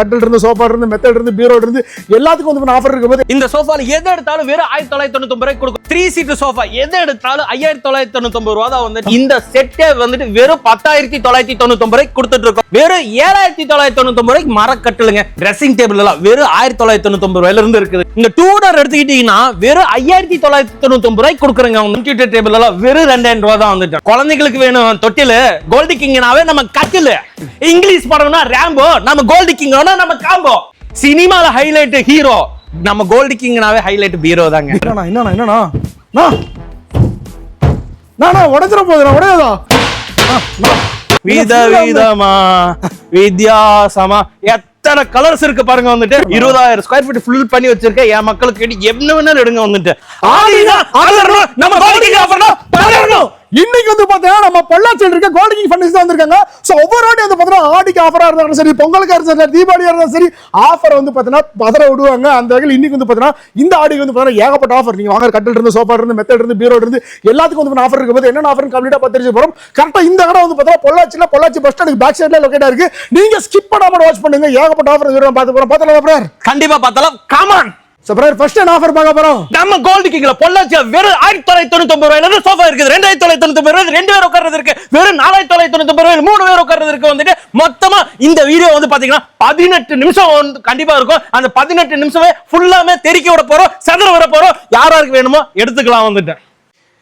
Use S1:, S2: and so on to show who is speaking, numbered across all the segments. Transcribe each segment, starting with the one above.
S1: கட்டில் இருந்து சோஃபா இருந்து மெத்தட் இருந்து பீரோ இருந்து எல்லாத்துக்கும் வந்து ஆஃபர் இருக்கும்போது
S2: இந்த சோஃபால எது எடுத்தாலும் வெறும் ஆயிரத்தி தொள்ளாயிரத்தி தொண்ணூத்தி ரூபாய் கொடுக்கும். த்ரீ சீட்டு சோஃபா எது எடுத்தாலும் ஐயாயிரத்தி தொள்ளாயிரத்தி தொண்ணூத்தி ரூபா தான் வந்து இந்த செட்டே வந்துட்டு வெறும் பத்தாயிரத்தி தொள்ளாயிரத்தி தொண்ணூத்தி ரூபாய்க்கு கொடுத்துட்டு இருக்கோம். வெறும் ஏழாயிரத்தி தொள்ளாயிரத்தி தொண்ணூத்தி ரூபாய்க்கு மரக்கட்டலுங்க ட்ரெஸ்ஸிங் டேபிள் எல்லாம் வெறும் ஆயிரத்தி தொள்ளாயிரத்தி தொண்ணூத்தி ரூபாயில இருந்து இருக்குது. இந்த டூ டோர் எடுத்துக்கிட்டீங்கன்னா வெறும் ஐயாயிரத்தி தொள்ளாயிரத்தி தொண்ணூத்தி ரூபாய்க்கு கொடுக்குறங்க. கம்ப்யூட்டர் டேபிள் எல்லாம் வெறும் ரெண்டாயிரம் ரூபா தான் வந்துட்டு. குழந்தைகளுக்கு வேணும் தொட்டில் கோல்டு கிங்னாவே நம்ம கட்டில். இங்கிலீஷ் படம்னா ரேம்போ நம்ம கோல்டு கிங்னா நம்ம காம்போ சினிமால ஹைலைட் ஹீரோ நம்ம கோல்டு கிங்னாவே ஹைலைட் பீரோ தாங்க.
S1: என்னண்ணா என்னண்ணா. நானா உடஞ்சிட போகுதுண்ணா உடையாதா.
S2: வித விதமா வித்தியாசமா. எத்தனை கலர்ஸ் இருக்கு பாருங்க வந்துட்டு. இருபதாயிரம் ஸ்கொயர் ஃபீட் ஃபுல் பண்ணி வச்சிருக்கேன். என் மக்களுக்கு என்ன வேணாலும் எடுங்க வந்துட்டு. நம்ம
S1: இன்னைக்கு வந்து பாத்தீங்கன்னா நம்ம பொள்ளாச்சியில் இருக்க கோல்டு கிங் ஃபண்டிஸ் தான் வந்திருக்காங்க. ஸோ ஒவ்வொரு வாட்டி வந்து பாத்தீங்கன்னா ஆடிக்கு ஆஃபரா இருந்தாலும் சரி பொங்கலுக்கு இருந்தாலும் சரி தீபாவளியா இருந்தாலும் சரி ஆஃபர் வந்து பாத்தீங்கன்னா பதற விடுவாங்க. அந்த வகையில் இன்னைக்கு வந்து பாத்தீங்கன்னா இந்த ஆடிக்கு வந்து பாத்தீங்கன்னா ஏகப்பட்ட ஆஃபர் நீங்க வாங்குற கட்டில் இருந்து சோஃபா இருந்து மெத்தட் இருந்து பீரோ இருந்து எல்லாத்துக்கும் வந்து ஆஃபர் இருக்கும்போது என்ன ஆஃபர் கம்ப்ளீட்டா பார்த்து போகிறோம் போறோம். கரெக்டா இந்த கடை வந்து பாத்தீங்கன்னா பொள்ளாச்சியில் பொள்ளாச்சி பஸ் ஸ்டாண்டுக்கு பேக் சைடில் லொகேட்டா இருக்கு. நீங்க ஸ்கிப் பண்ணாம வாட்ச் பண்ணுங்க. ஏகப்பட்ட ஆஃபர் பார்த்து போறோம். பார்த்தலாம் பிரதர்
S2: கண்டிப்பா பார்த்தாலும் come on
S1: so brother first என்ன ஆஃபர் பார்க்க போறோம்.
S2: நம்ம கோல்டு கிங்ல பொள்ளாச்சியா வெறும் ஆயிரத்தி தொள்ளாயிரத்தி தொண்ணூத்தி ஒன்பது ரூபாயில இருந்து சோஃபா இருக்குது. ரெண்டாயிரத்தி தொள்ளாயிரத்தி தொண்ணூத்தி ஒன்பது ரெண்டு பேர் உட்கார்றது இருக்கு வெறும் நாலாயிரத்தி தொள்ளாயிரத்தி தொண்ணூத்தி ஒன்பது ரூபாய் மூணு பேர் உட்கார்றது இருக்கு வந்துட்டு மொத்தமா இந்த வீடியோ வந்து பாத்தீங்கன்னா பதினெட்டு நிமிஷம் வந்து கண்டிப்பா இருக்கும். அந்த பதினெட்டு நிமிஷமே ஃபுல்லாமே தெறிக்க விட போறோம் செதற விட போறோம். யாராருக்கு வேணுமோ எடுத்துக்கலாம் வந்துட்டு.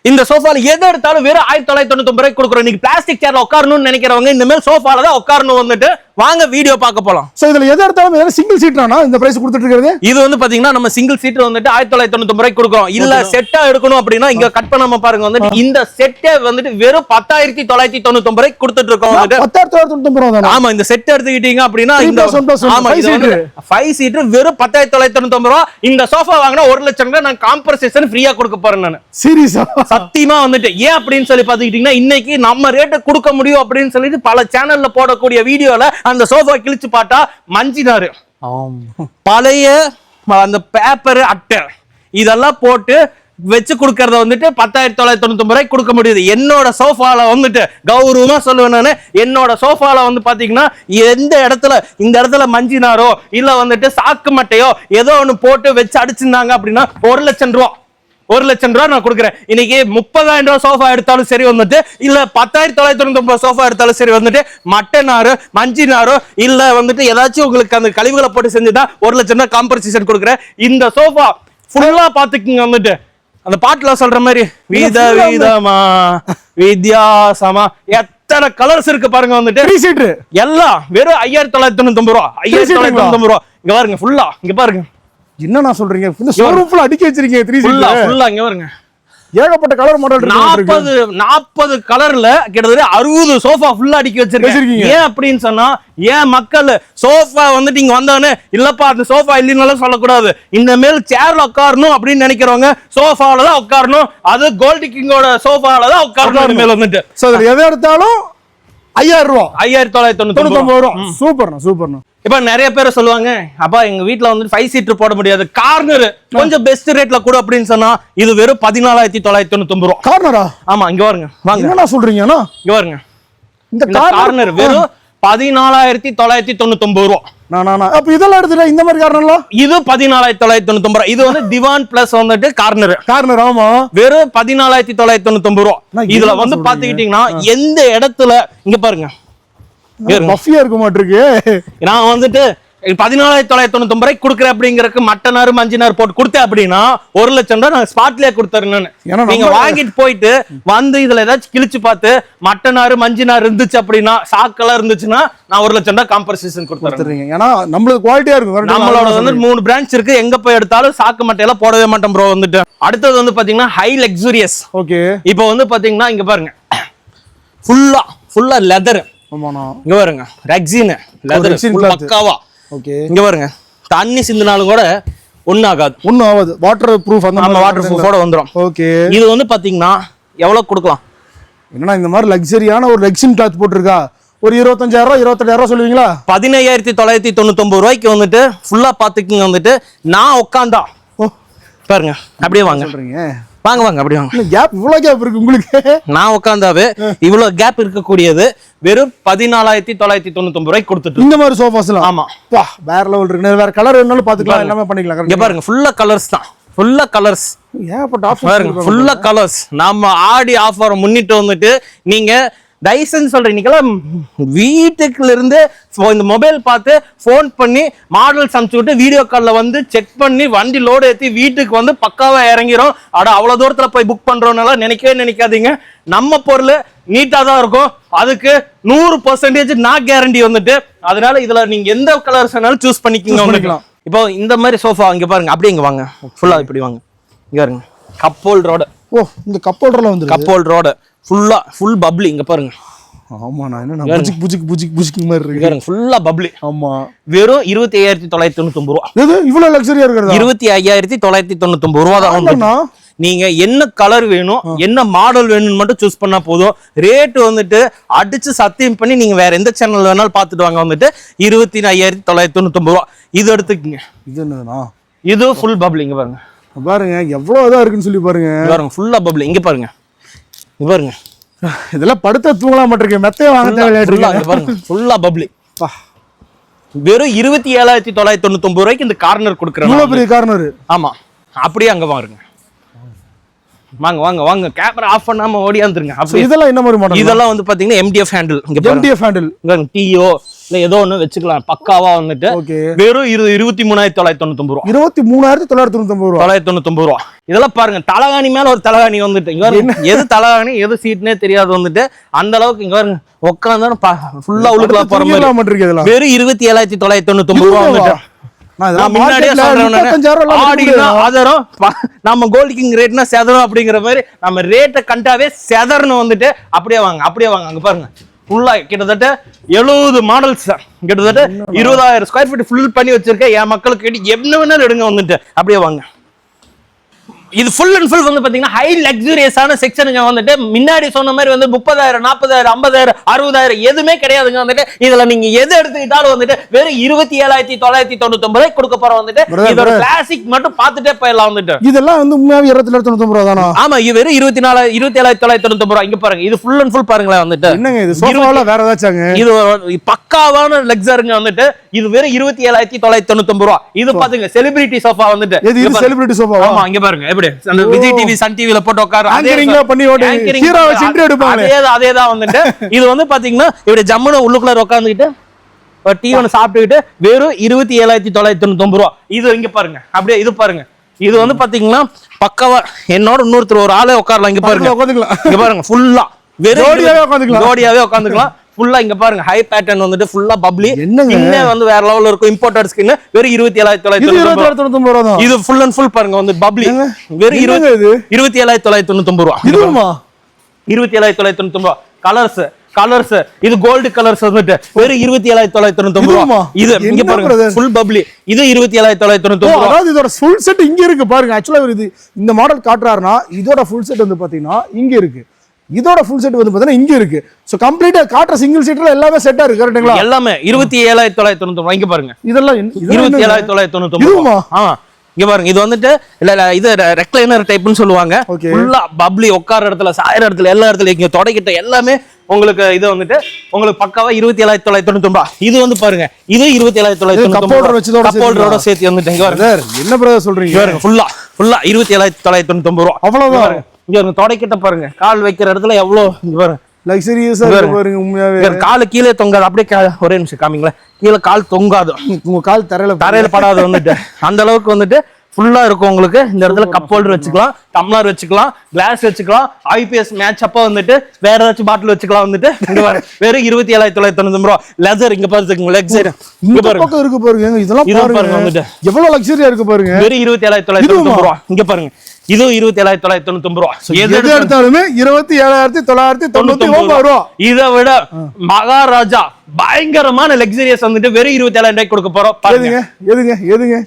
S2: இந்த சோஃபால எது எடுத்தாலும் வெறும் ஆயிரத்தி தொள்ளாயிரத்தி தொண்ணூத்தி ஒன்பது ரூபாய்க்கு கொடுக்குறோம். இன்னைக்கு பிளாஸ்டிக் சேர்ல உட்காரணும்னு நினைக்கிறவங்க இந்த மாதிரி சோஃபால தான் உட்காரணும் வந்துட்டு. வாங்க வீடியோ பார்க்க போலாம்.
S1: சோ இதுல எது எடுத்தாலும் சிங்கிள் சீட்னா இந்த பிரைஸ் கொடுத்துட்டு இருக்கிறது?
S2: இது வந்து பாத்தீங்கன்னா நம்ம சிங்கிள் சீட் வந்துட்டு ஆயிரத்தி தொள்ளாயிரத்தி தொண்ணூத்தி ரூபாய்க்கு கொடுக்குறோம். இல்ல செட்டா எடுக்கணும் அப்படின்னா இங்க கட் பண்ணாம பாருங்க வந்துட்டு இந்த செட்டே வந்துட்டு வெறும் பத்தாயிரத்தி தொள்ளாயிரத்தி தொண்ணூத்தி ரூபாய்க்கு கொடுத்துட்டு இருக்கோம்
S1: பத்தாயிரத்தி தொள்ளாயிரத்தி தானே?
S2: ஆமா இந்த செட் எடுத்துக்கிட்டீங்க அப்படின்னா இந்த ஆமா இது. ஃபைவ் சீட்டர் வெறும் பத்தாயிரத்தி தொள்ளாயிரத்தி தொண்ணூத்தி ரூபா. இந்த சோஃபா வாங்கினா ஒரு லட்சம் ரூபாய் நான் காம்பன்சேஷன் ஃப்ரீயா கொடுக்க போறேன் நான்.
S1: சீரியஸா
S2: சத்தியமா வந்துட்டு ஏன் அப்படின்னு சொல்லி பாத்துக்கிட்டீங்கன்னா இன்னைக்கு நம்ம ரேட்டு கொடுக்க முடியும் அப்படின்னு சொல்லிட்டு பல சேனல்ல போடக்கூடிய வீடியோல அந்த சோஃபா கிழிச்சு பார்த்தா மஞ்சினாரு. பழைய அந்த பேப்பர் அட்டை. இதெல்லாம் போட்டு வச்சு கொடுக்கறத வந்துட்டு பத்தாயிரத்தி தொள்ளாயிரத்தி தொண்ணூத்தி ரூபாய்க்கு கொடுக்க முடியுது. என்னோட சோஃபால வந்துட்டு கௌரவமா சொல்லுவேன் நானு. என்னோட சோஃபால வந்து பாத்தீங்கன்னா எந்த இடத்துல இந்த இடத்துல மஞ்சினாரோ இல்ல வந்துட்டு சாக்கு மட்டையோ ஏதோ ஒண்ணு போட்டு வச்சு அடிச்சிருந்தாங்க அப்படின்னா ஒரு லட்சம் ரூபா. ஒரு லட்சம் ரூபா நான் கொடுக்குறேன். இன்னைக்கு முப்பதாயிரம் ரூபாய் சோஃபா எடுத்தாலும் சரி வந்துட்டு இல்ல பத்தாயிரத்தி தொள்ளாயிரத்தி தொண்ணூத்தி ஒன்பது சோஃபா எடுத்தாலும் சரி வந்துட்டு மட்டனாரோ மஞ்சினாரோ இல்ல வந்துட்டு ஏதாச்சும் உங்களுக்கு அந்த கழிவுகளை போட்டு செஞ்சுதான் ஒரு லட்சம் ரூபாய் காம்பன்சேஷன் கொடுக்குறேன். இந்த சோஃபா ஃபுல்லா பாத்துக்குங்க வந்துட்டு. அந்த பாட்டுல சொல்ற மாதிரி வித விதமா வித்தியாசமா. எத்தனை கலர்ஸ் இருக்கு பாருங்க வந்துட்டு. எல்லாம் வெறும் ஐயாயிரத்தி தொள்ளாயிரத்தி தொண்ணூத்தி ஒன்பது ரூபா ஐயாயிரத்தி தொள்ளாயிரத்தி தொண்ணூத்தி ரூபா. இங்க பாருங்க ஃபுல்லா இங்க பாருங்க.
S1: என்னண்ணா சொல்றீங்க? இந்த ஷோரூம் ஃபுல்லா அடுக்கி வச்சிருக்கீங்க த்ரீ
S2: ஃபுல்லா ஃபுல்லா இங்க பாருங்க.
S1: ஏகப்பட்ட கலர் மாடல் இருக்கு
S2: நாற்பது நாற்பது கலர்ல கிட்டத்தட்ட அறுபது சோஃபா ஃபுல்லா அடுக்கி
S1: வச்சிருக்கீங்க.
S2: ஏன் அப்படின்னு சொன்னா ஏன் மக்கள் சோஃபா வந்துட்டு இங்க வந்தவொடனே இல்லப்பா அந்த சோஃபா இல்லைன்னாலும் சொல்லக்கூடாது. இந்த மேல் சேர்ல உட்காரணும் அப்படின்னு நினைக்கிறவங்க சோஃபால தான் உட்காரணும். அது கோல்டு கிங்கோட சோஃபால தான் உட்காரணும் இனிமேல் வந்துட்டு.
S1: எதை எடுத்தாலும் ஐயாயிரம் ரூபா.
S2: ஐயாயிரத்தி தொள்ளாயிரத்தி
S1: தொண்ணூத்தி ரூபா. சூப்பர்ண்ணா சூப்பர்ண்ணா.
S2: இப்ப நிறைய பேர் சொல்லுவாங்க அப்பா எங்க வீட்ல வந்து ஃபைவ் சீட்டர் போட முடியாது. கார்னர் கொஞ்சம் பெஸ்ட் ரேட்ல கூட அப்படின்னு சொன்னா இது வெறும் பதினாலாயிரத்தி தொள்ளாயிரத்தி தொண்ணூத்தி ரூபா.
S1: கார்னரா
S2: ஆமா இங்க பாருங்க வாங்க.
S1: என்னண்ணா சொல்றீங்கண்ணா
S2: இங்க பாருங்க
S1: இந்த
S2: கார்னர் வெறும் பதினாலாயிரத்தி தொள்ளாயிரத்தி தொண்ணூத்தி ரூபா.
S1: நான் நான் அப்ப இதெல்லாம் எடுத்துட்டா இந்த மாதிரி கார்னர்லாம்
S2: இது பதினாலாயிரத்தி தொள்ளாயிரத்தி தொண்ணூத்தி ரூபா இது வந்து திவான் பிளஸ் வந்துட்டு கார்னர்.
S1: கார்னர் ஆமா.
S2: வெறும் பதினாலாயிரத்தி தொள்ளாயிரத்தி தொண்ணூத்தி ரூபா. இதுல வந்து? பாத்துக்கிட்டீங்கன்னா எந்த இடத்துல இங்க பாருங்க.
S1: பஃபியா இருக்க மாட்டிருக்கு.
S2: நான் வந்துட்டு பதினாலாயிரத்தி தொள்ளாயிரத்தி தொண்ணூத்தி ஒன்பது ரூபாய்க்கு கொடுக்குறேன் அப்படிங்கறதுக்கு மட்டனாரு மஞ்சினார் போட்டு கொடுத்தேன் அப்படின்னா ஒரு லட்சம் ரூபாய் நான் ஸ்பாட்லயே கொடுத்துறேன்
S1: ஏன்னா
S2: நீங்க வாங்கிட்டு போயிட்டு வந்து இதுல ஏதாச்சும் கிழிச்சு பார்த்து மட்டனாரு மஞ்சினார் இருந்துச்சு அப்படின்னா சாக்கெல்லாம் இருந்துச்சுன்னா நான் ஒரு லட்சம் ரூபாய் காம்பன்சேஷன் கொடுத்துறேன்.
S1: ஏன்னா நம்மளுக்கு குவாலிட்டியா இருக்கும்?
S2: நம்மளோட வந்து மூணு பிரான்ச் இருக்கு. எங்க போய் எடுத்தாலும் சாக்கு மட்டையெல்லாம் போடவே மாட்டோம் ப்ரோ வந்துட்டு. அடுத்தது வந்து பாத்தீங்கன்னா ஹை லக்ஸூரியஸ்
S1: ஓகே
S2: இப்போ வந்து பாத்தீங்கன்னா இங்க பாருங்க. ஃபுல்லா ஃபுல்லா லெதர் இங்க பாருங்க. Rexine leather
S1: cloth.
S2: பக்காவா.
S1: ஓகே
S2: இங்க பாருங்க. தண்ணி சிந்தினாலும் கூட ஒண்ணும் ஆகாது.
S1: ஒன்றும் ஆகாது வாட்டர் ப்ரூஃப் அந்த
S2: நம்ம வாட்டர் ப்ரூஃபோட வந்துரும்.
S1: ஓகே
S2: இது வந்து பாத்தீங்கன்னா எவ்வளவு கொடுக்கலாம்?
S1: என்னன்னா இந்த மாதிரி லக்ஸரியான ஒரு லெக்ஸின் கிளாத் போட்டிருக்கா? ஒரு இருபத்தஞ்சாயிரம் ரூபா இருபத்தெட்டாயிரம் ரூபா சொல்லுவீங்களா?
S2: பதினையாயிரத்தி தொள்ளாயிரத்தி தொண்ணூத்தி ஒன்பது ரூபாய்க்கு வந்துட்டு ஃபுல்லா பாத்துக்குங்க வந்துட்டு நான் உட்காந்தா பாருங்க அப்படியே வாங்க.
S1: சொல்றீங்க?
S2: வாங்க வாங்க அப்படி வாங்க.
S1: கேப் இவ்வளவு கேப் இருக்கு உங்களுக்கு?
S2: நான் உட்காந்தாவே இவ்வளவு கேப் இருக்கக்கூடியது வெறும் பதினாலாயிரத்தி தொள்ளாயிரத்தி தொண்ணூத்தி ஒன்பது ரூபாய்க்கு கொடுத்துட்டு
S1: இந்த மாதிரி சோஃபாஸ்லாம்
S2: ஆமா.
S1: வா வேற லெவல் இருக்கு. வேற கலர் வேணாலும் பாத்துக்கலாம் எல்லாமே பண்ணிக்கலாம்.
S2: இங்க பாருங்க. ஃபுல்லா கலர்ஸ் தான். ஃபுல்லா கலர்ஸ்
S1: ஆப்ஷன்
S2: ஃபுல்லா கலர்ஸ் நாம ஆடி ஆஃபரை முன்னிட்டு வந்துட்டு நீங்க டைசன் வீட்டுக்குள்ள இருந்து phone- இந்த மொபைல் பார்த்து ஃபோன் பண்ணி மாடல்ஸ் அனுப்பிச்சு விட்டு வீடியோ காலில் வந்து செக் பண்ணி வண்டி லோடு ஏற்றி வீட்டுக்கு வந்து பக்காவா இறங்கிரும். அட அவ்வளோ தூரத்தில் போய் புக் பண்றோம்னால நினைக்கவே நினைக்காதீங்க. நம்ம பொருள் நீட்டாக தான் இருக்கும். அதுக்கு நூறு பர்சன்டேஜ் நான் கேரண்டி வந்துட்டு அதனால இதுல நீங்க எந்த கலர்ஸ் வேணாலும் சூஸ் பண்ணிக்கிங்க
S1: பண்ணிக்கலாம்.
S2: இப்போ இந்த மாதிரி சோஃபா இங்க பாருங்க அப்படியே இங்க வாங்க. ஃபுல்லா இப்படி வாங்க. இங்க பாருங்க. கப்போல் ரோடு
S1: ஓ இந்த கப் ஹோல்டர்லாம் வந்து
S2: கப்போல் ரோடு ஃபுல்லா ஃபுல் பப்ளி இங்க பாருங்க.
S1: ஆமா நான் என்ன புஜிக் புஜிக் புஜிக் புஜிக் மாதிரி இருக்கு.
S2: பாருங்க ஃபுல்லா பப்ளி
S1: ஆமா.
S2: வெறும் இருபத்தி ஐயாயிரத்தி தொள்ளாயிரத்தி தொண்ணூத்தி ரூபா.
S1: இது இவ்வளவு லக்ஸரியா இருக்கிறதா?
S2: இருபத்தி ஐயாயிரத்தி தொள்ளாயிரத்தி தொண்ணூத்தி ரூபா தான். நீங்க என்ன கலர் வேணும் என்ன மாடல் வேணும்னு மட்டும் சூஸ் பண்ணா போதும். ரேட் வந்துட்டு அடிச்சு சத்தியம் பண்ணி நீங்க வேற எந்த சேனல் வேணாலும் பார்த்துட்டு வாங்க வந்துட்டு இருபத்தி ஐயாயிரத்தி தொள்ளாயிரத்தி தொண்ணூத்தி ரூபா. இது எடுத்துக்கங்க.
S1: இது என்னதுண்ணா?
S2: இது ஃபுல் பப்ளி இங்க பாருங்க.
S1: பாருங்க எவ்வளவு இதா இருக்குன்னு சொல்லி பாருங்க.
S2: பாருங்க ஃபுல்லா பப்ளி இங்க பாருங்க. இங்க பாருங்க.
S1: இதெல்லாம் படுத்த தூங்கலாம் மாட்டிருக்கேன் மெத்தைய வாங்க தேவையில்லை
S2: பாருங்க. ஃபுல்லா பப்ளி வெறும் இருபத்தி ஏழாயிரத்தி தொள்ளாயிரத்தி தொண்ணூத்தி ஒன்பது ரூபாய்க்கு இந்த கார்னர் கொடுக்குறேன்
S1: இவ்வளவு பெரிய கார்னர்
S2: ஆமா. அப்படியே அங்க வாருங்க வாங்க வாங்க வாங்க. கேமரா ஆஃப் பண்ணாம ஓடியாந்துருங்க அப்படி
S1: இதெல்லாம் என்ன மாதிரி மாடல்
S2: இதெல்லாம் வந்து பாத்தீங்கன்னா எம்டிஎஃப் ஹேண்டில்
S1: எம்டிஎஃப் ஹேண்டில்
S2: டீயோ இல்ல ஏதோ ஒண்ணு வச்சுக்கலாம். பக்காவா வந்துட்டு வெறும் இரு இருபத்தி மூணாயிரத்தி தொள்ளாயிரத்தி தொண்ணூத்தி ஒன்பது ரூபா.
S1: இருபத்தி மூணாயிரத்தி தொள்ளாயிரத்தி தொண்ணூத்தி ரூபா.
S2: தொள்ளாயிரத்தி தொண்ணூத்தி ரூபா. இதெல்லாம் பாருங்க தலகாணி மேல ஒரு தலகாணி வந்துட்டு. இங்க எது தலகாணி எது சீட்னே தெரியாது வந்துட்டு. அந்த அளவுக்கு இங்க பாருங்க உட்காந்தாலும் ஃபுல்லா உள்ளுக்குள்ள போற மாதிரி. வெறும் இருபத்தி ஏழாயிரத்தி தொள்ளாயிரத்தி தொண்ணூத்தி ரூபா வந்துட்டு. நம்ம கோல்டு கிங் ரேட்னா செதறும் அப்படிங்கிற மாதிரி நம்ம ரேட்டை கண்டாவே செதறணும் வந்துட்டு. அப்படியே வாங்க அப்படியே வாங்க அங்க பாருங்க. ஃபுல்லா கிட்டத்தட்ட எழுபது மாடல்ஸ் கிட்டத்தட்ட இருபதாயிரம் ஸ்கொயர் ஃபீட் ஃபுல் பண்ணி வச்சிருக்கேன். என் மக்களுக்கு என்ன வேணாலும் எடுங்க வந்துட்டு. அப்படியே வாங்க. இது ஃபுல் அண்ட் ஃபுல் வந்து பாத்தீங்கன்னா ஹை லக்ஸூரியஸான செக்ஷனுங்க வந்துட்டு முன்னாடி சொன்ன மாதிரி வந்து முப்பதாயிரம் நாற்பதாயிரம் ஐம்பதாயிரம் அறுபதாயிரம் எதுவுமே கிடையாதுங்க வந்துட்டு. இதுல நீங்க எது எடுத்துக்கிட்டாலும் வந்துட்டு வெறும் இருபத்தி ஏழாயிரத்தி தொள்ளாயிரத்தி தொண்ணூத்தி ஒன்பது கொடுக்க போறோம் வந்துட்டு இதோட. கிளாசிக் மட்டும் பார்த்துட்டே போயிடலாம் வந்துட்டு.
S1: இதெல்லாம் வந்து உண்மையாவே இருபத்தி தொள்ளாயிரத்தி தொண்ணூத்தி ரூபா தானா?
S2: ஆமா இது வெறும் இருபத்தி நாலு இருபத்தி ஏழாயிரத்தி தொள்ளாயிரத்தி தொண்ணூத்தி ஒன்பது ரூபா. இங்க பாருங்க இது ஃபுல் அண்ட் ஃபுல் பாருங்களேன் வந்துட்டு.
S1: என்னங்க இது சோஃபாவில் வேற ஏதாச்சாங்க?
S2: இது பக்காவான லக்ஸருங்க வந்துட்டு. இது வெறும் இருபத்தி ஏழாயிரத்தி தொள்ளாயிரத்தி தொண்ணூத்தி ஒன்பது ரூபா. இது பாத்துங்க செலிபிரிட்டி சோஃபா வந்துட்டு.
S1: செலிபிரிட்டி சோஃபாவா
S2: ஆமா இங்க பாருங்க எப்படி அந்த விஜய் டிவி சன் டிவில போட்டு உட்காரு.
S1: பண்ணி
S2: வந்துட்டு. இது வந்து பாத்தீங்கன்னா இப்படி ஜம்முன்னு உள்ளுக்குள்ள உட்காந்துக்கிட்டு ஒரு டீ ஒன்று சாப்பிட்டுக்கிட்டு வெறும் இருபத்தி ஏழாயிரத்தி தொள்ளாயிரத்தி தொண்ணூத்தி ரூபா. இது இங்க பாருங்க. அப்படியே இது பாருங்க. இது வந்து பாத்தீங்கன்னா பக்கவா என்னோட இன்னொருத்தர் ஒரு ஆளே உட்காரலாம். இங்க பாருங்க.
S1: உட்காந்துக்கலாம்.
S2: இங்க பாருங்க ஃபுல்லா வெறும்
S1: ஜோடியாவே உட்காந்துக்கலாம்.
S2: ஜோடியாவே உட்காந்துக்கலாம். ஃபுல்லா இங்க பாருங்க ஹை பேட்டர்ன் வந்துட்டு ஃபுல்லா பப்ளி? ஸ்கின் வந்து வேற லெவல்ல இருக்கும் இம்போர்ட்டட் ஸ்கின் வெறும் இருபத்தி ஏழாயிரத்தி தொள்ளாயிரத்தி தொண்ணூத்தி
S1: ரூபா.
S2: இது ஃபுல் அண்ட் ஃபுல் பாருங்க வந்து பப்ளி? வெறும் இருபது? இருபத்தி ஏழாயிரத்தி தொள்ளாயிரத்தி தொண்ணூத்தி ரூபா. இருபத்தி ஏழாயிரத்தி தொள்ளாயிரத்தி தொண்ணூத்தி ரூபா. கலர்ஸ் கலர்ஸ் இது கோல்டு கலர்ஸ் வந்துட்டு வெறும் இருபத்தி ஏழாயிரத்தி தொள்ளாயிரத்தி தொண்ணூத்தி? ரூபா. இது இங்க
S1: என்ன
S2: பாருங்க? ஃபுல் பப்ளி இது இருபத்தி ஏழாயிரத்தி தொள்ளாயிரத்தி தொண்ணூத்தி ரூபா.
S1: அதாவது இதோட ஃபுல் செட் இங்க இருக்கு. பாருங்க ஆக்சுவலா இது இந்த மாடல் காட்டுறாருன்னா இதோட ஃபுல் செட் வந்து பாத்தீங்கன்னா இங்க இருக்கு. இதோட ஃபுல் செட் வந்து பாத்தீங்கன்னா இங்க இருக்கு. சோ கம்ப்ளீட்டா காட்டுற சிங்கிள் சீட்ல எல்லாமே செட்டா இருக்கு கரெக்ட்டுங்களா
S2: எல்லாமே. இருபத்தி ஏழாயிரத்தி தொள்ளாயிரத்தி தொண்ணூத்தி இங்க பாருங்க.
S1: இதெல்லாம்
S2: இருபத்தி? ஏழாயிரத்தி தொள்ளாயிரத்தி தொண்ணூத்தி? ஆமா இங்க பாருங்க. இது வந்துட்டு இல்ல இது ரெக்லைனர் டைப்னு சொல்லுவாங்க. ஃபுல்லா பப்ளி உட்கார இடத்துல சாயிற இடத்துல எல்லா இடத்துல இங்க தொடக்கிட்ட எல்லாமே உங்களுக்கு இது வந்துட்டு உங்களுக்கு பக்காவா இருபத்தி ஏழாயிரத்தி தொள்ளாயிரத்தி தொண்ணூத்தி இது வந்து பாருங்க. இது இருபத்தி ஏழாயிரத்தி தொள்ளாயிரத்தி
S1: இது
S2: தொண்ணூத்தி
S1: cup holder வச்சதோட
S2: கப் ஹோல்டரோட சேர்த்து வந்துட்டு இங்க பாருங்க.
S1: என்ன பிரதர் சொல்றீங்க?
S2: ஃபுல்லா ஃபுல்லா இருபத்தி ஏழாயிரத்தி தொள்ளாயிரத்தி தொண்ணூத்தி ரூபா.
S1: அவ்வளவுதான்.
S2: இங்க பாருங்க தொடக்கிட்ட பாருங்க. கால் வைக்கிற இடத்துல எவ்வளவு இங்க பாருங்க
S1: லக்ஸரியஸா பாருங்க உண்மையாவே.
S2: காலு கீழே தொங்காது. அப்படியே ஒரே நிமிஷம் காமிங்களேன். கீழே கால் தொங்காது.
S1: உங்க கால் தரையில
S2: தரையில படாது வந்துட்டு. அந்த அளவுக்கு வந்துட்டு ஃபுல்லா இருக்கும் உங்களுக்கு இந்த இடத்துல கப் ஹோல்டர் வச்சுக்கலாம் டம்ளர் வச்சுக்கலாம் கிளாஸ் வச்சுக்கலாம் ஐபிஎஸ் மேட்ச் அப்ப வந்துட்டு வேற ஏதாச்சும் பாட்டில் வச்சுக்கலாம் வந்துட்டு வெறும் இருபத்தி ஏழாயிரத்தி தொள்ளாயிரத்தி தொண்ணூத்தி ரூபா. லெதர் இங்க பாருங்க லெக் சைடு இங்க பாருங்க.
S1: இருக்கு பாருங்க இதெல்லாம்
S2: பாருங்க. வந்துட்டு.
S1: எவ்வளவு லக்ஸரியா இருக்கு பாருங்க.
S2: வெறும் இருபத்தி ஏழாயிரத்தி தொள்ளாயிரத்தி தொண்ணூத்தி ரூபா. இங்க பாருங்க. இதுவும் இருபத்தி ஏழாயிரத்தி தொள்ளாயிரத்தி தொண்ணூத்தி ரூபா. எது எடுத்தாலும்
S1: இருபத்தி ஏழாயிரத்தி தொள்ளாயிரத்தி தொண்ணூத்தி ஒன்பது ரூபா.
S2: இதை விட மகாராஜா பயங்கரமான லக்ஸரியஸ் வந்துட்டு வெறும் இருபத்தி ஏழாயிரம் ரூபாய்க்கு கொடுக்க போறோம். பாருங்க.
S1: எதுங்க? எதுங்க? எதுங்க?